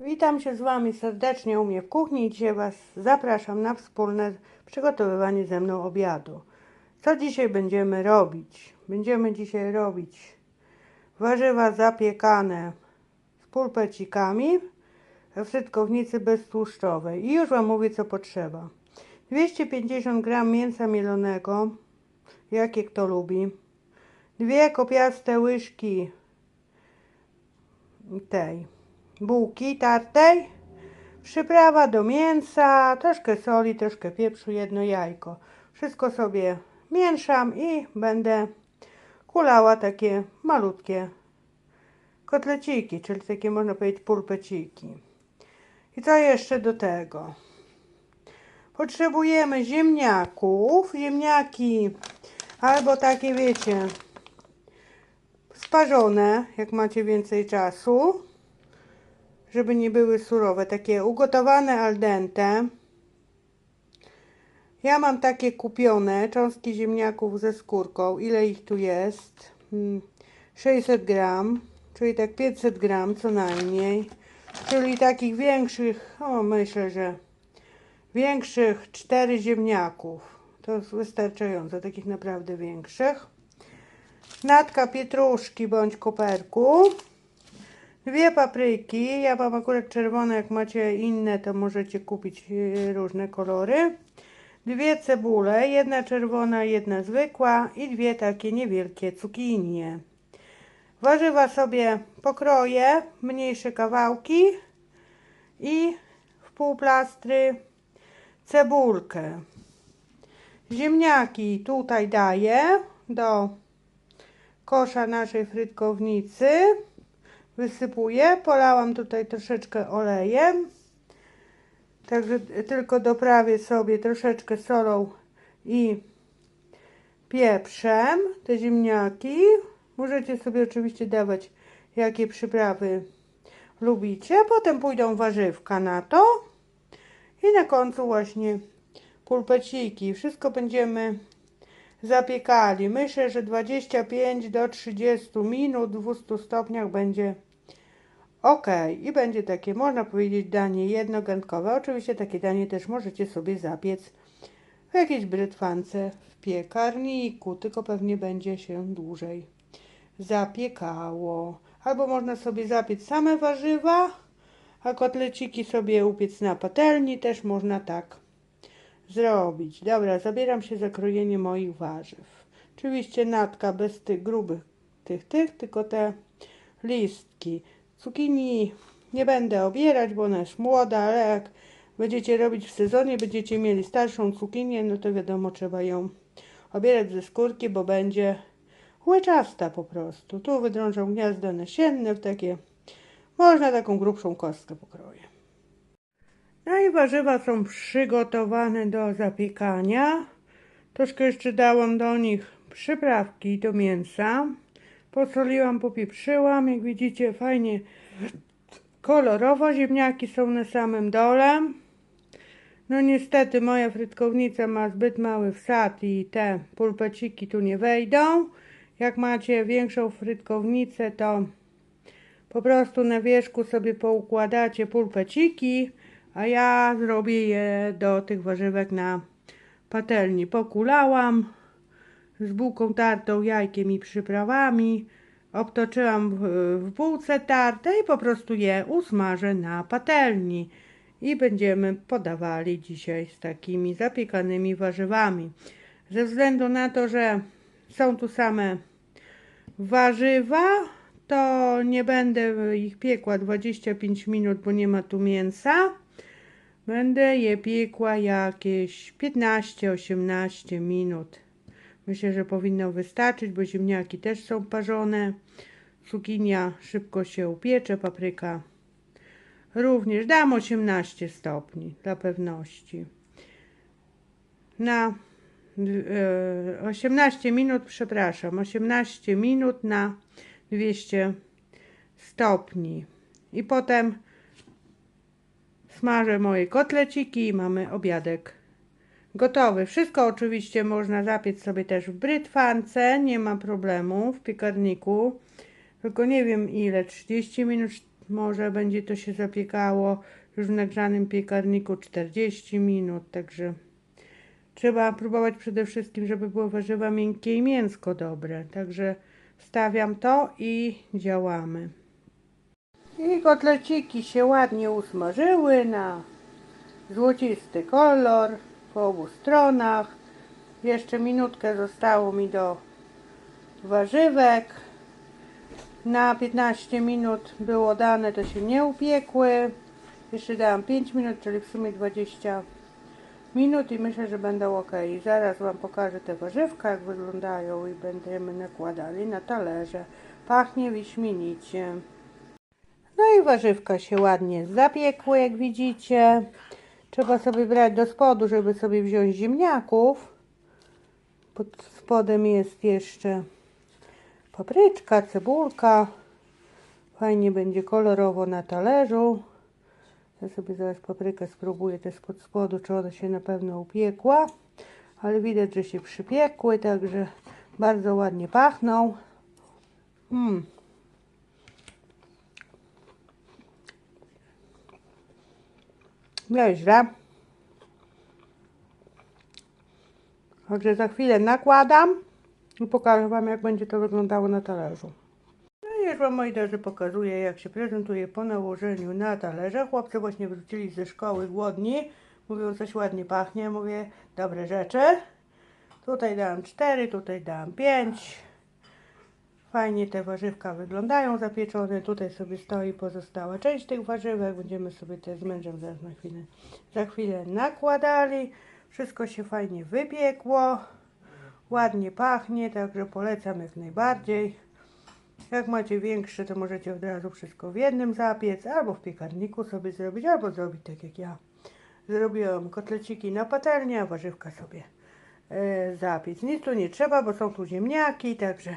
Witam się z Wami serdecznie u mnie w kuchni i dzisiaj Was zapraszam na wspólne przygotowywanie ze mną obiadu. Co dzisiaj będziemy robić? Będziemy dzisiaj robić warzywa zapiekane z pulpecikami w frytkownicy beztłuszczowej. I już Wam mówię co potrzeba. 250 g mięsa mielonego, jakie kto lubi. Dwie kopiaste łyżki tej bułki tartej, przyprawa do mięsa, troszkę soli, troszkę pieprzu, jedno jajko. Wszystko sobie mieszam i będę kulała takie malutkie kotleciki, czyli takie można powiedzieć pulpeciki. I co jeszcze do tego? Potrzebujemy ziemniaków, ziemniaki albo takie wiecie, sparzone, jak macie więcej czasu żeby nie były surowe, takie ugotowane al dente. Ja mam takie kupione cząstki ziemniaków ze skórką. Ile ich tu jest? 600 hmm, gram, czyli tak 500 gram co najmniej. Czyli takich większych, o myślę, że większych 4 ziemniaków. To jest wystarczająco, takich naprawdę większych. Natka pietruszki bądź koperku. Dwie papryki, ja mam akurat czerwone, jak macie inne, to możecie kupić e, różne kolory. Dwie cebule, jedna czerwona, jedna zwykła i dwie takie niewielkie cukinie. Warzywa sobie pokroję, mniejsze kawałki i w pół plastry cebulkę. Ziemniaki tutaj daję do kosza naszej frytkownicy wysypuję. Polałam tutaj troszeczkę olejem. Także tylko doprawię sobie troszeczkę solą i pieprzem te ziemniaki. Możecie sobie oczywiście dawać jakie przyprawy lubicie. Potem pójdą warzywka na to. I na końcu właśnie pulpeciki. Wszystko będziemy zapiekali. Myślę, że 25 do 30 minut w 200 stopniach będzie ok. I będzie takie, można powiedzieć, danie jednogankowe. Oczywiście takie danie też możecie sobie zapiec w jakiejś brytwance w piekarniku, tylko pewnie będzie się dłużej zapiekało. Albo można sobie zapiec same warzywa, a kotleciki sobie upiec na patelni, też można tak zrobić. Dobra, zabieram się za krojenie moich warzyw. Oczywiście natka bez tych grubych tych, tych, tylko te listki. Cukinii nie będę obierać, bo ona jest młoda, ale jak będziecie robić w sezonie, będziecie mieli starszą cukinię, no to wiadomo, trzeba ją obierać ze skórki, bo będzie łyczasta po prostu. Tu wydrążą gniazda nasienne w takie, można taką grubszą kostkę pokroję. No i warzywa są przygotowane do zapiekania. Troszkę jeszcze dałam do nich przyprawki do mięsa. Posoliłam, popieprzyłam. Jak widzicie, fajnie kolorowo. Ziemniaki są na samym dole. No niestety moja frytkownica ma zbyt mały wsad i te pulpeciki tu nie wejdą. Jak macie większą frytkownicę, to po prostu na wierzchu sobie poukładacie pulpeciki a ja zrobię je do tych warzywek na patelni. Pokulałam z bułką tartą, jajkiem i przyprawami. Obtoczyłam w, bułce tarte i po prostu je usmażę na patelni. I będziemy podawali dzisiaj z takimi zapiekanymi warzywami. Ze względu na to, że są tu same warzywa, to nie będę ich piekła 25 minut, bo nie ma tu mięsa. Będę je piekła jakieś 15-18 minut. Myślę, że powinno wystarczyć, bo ziemniaki też są parzone. Cukinia szybko się upiecze, papryka również. Dam 18 stopni dla pewności. Na 18 e, minut, przepraszam, 18 minut na 200 stopni. I potem Smażę moje kotleciki i mamy obiadek gotowy. Wszystko oczywiście można zapiec sobie też w brytwance, nie ma problemu, w piekarniku. Tylko nie wiem ile, 30 minut, może będzie to się zapiekało już w nagrzanym piekarniku 40 minut, także trzeba próbować przede wszystkim, żeby było warzywa miękkie i mięsko dobre. Także stawiam to i działamy. I kotleciki się ładnie usmażyły na złocisty kolor po obu stronach. Jeszcze minutkę zostało mi do warzywek. Na 15 minut było dane, to się nie upiekły. Jeszcze dałam 5 minut, czyli w sumie 20 minut i myślę, że będą ok. Zaraz Wam pokażę te warzywka, jak wyglądają i będziemy nakładali na talerze. Pachnie wyśmienicie. No i warzywka się ładnie zapiekły, jak widzicie. Trzeba sobie brać do spodu, żeby sobie wziąć ziemniaków. Pod spodem jest jeszcze papryczka, cebulka. Fajnie będzie kolorowo na talerzu. Ja sobie zaraz paprykę spróbuję też pod spodu, czy ona się na pewno upiekła. Ale widać, że się przypiekły, także bardzo ładnie pachną. Mm. Nieźle. Także za chwilę nakładam i pokażę Wam, jak będzie to wyglądało na talerzu. No i już Wam, moi drodzy, pokazuję, jak się prezentuje po nałożeniu na talerze. Chłopcy właśnie wrócili ze szkoły głodni. Mówią, coś ładnie pachnie. Mówię, dobre rzeczy. Tutaj dałam 4, tutaj dałam 5. Fajnie te warzywka wyglądają zapieczone. Tutaj sobie stoi pozostała część tych warzywek. Będziemy sobie te z mężem zaraz na chwilę, za chwilę nakładali. Wszystko się fajnie wypiekło. Ładnie pachnie, także polecam jak najbardziej. Jak macie większe, to możecie od razu wszystko w jednym zapiec, albo w piekarniku sobie zrobić, albo zrobić tak jak ja. Zrobiłam kotleciki na patelnię, a warzywka sobie e, zapiec. Nic tu nie trzeba, bo są tu ziemniaki, także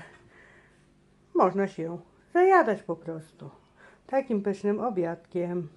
można się zajadać po prostu takim pysznym obiadkiem.